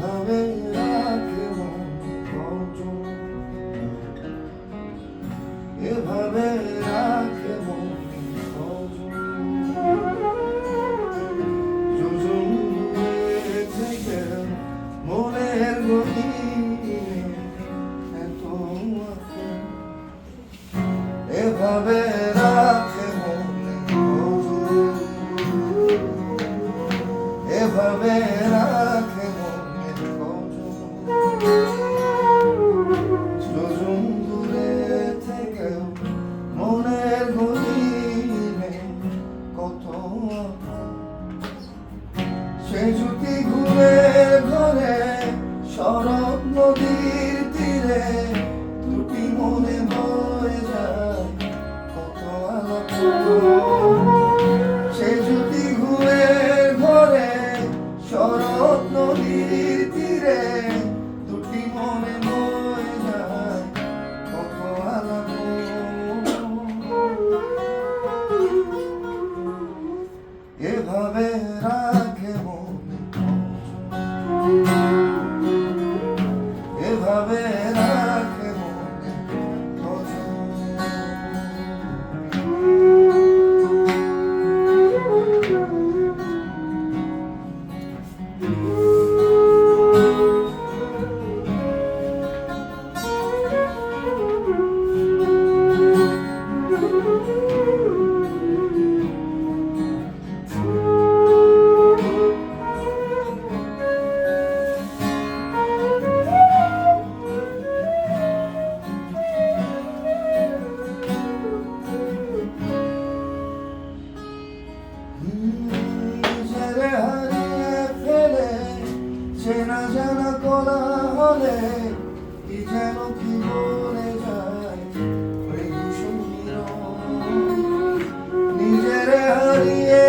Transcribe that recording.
এভাবে রাখে থেকে মনের গতি এত এভাবে সে জ্যোতি ঘুরে ঘরে শরৎ নদীর তীরে। চেনা জানা কলা হলে কি যেন কি বলে যায়? নিজের হারিয়ে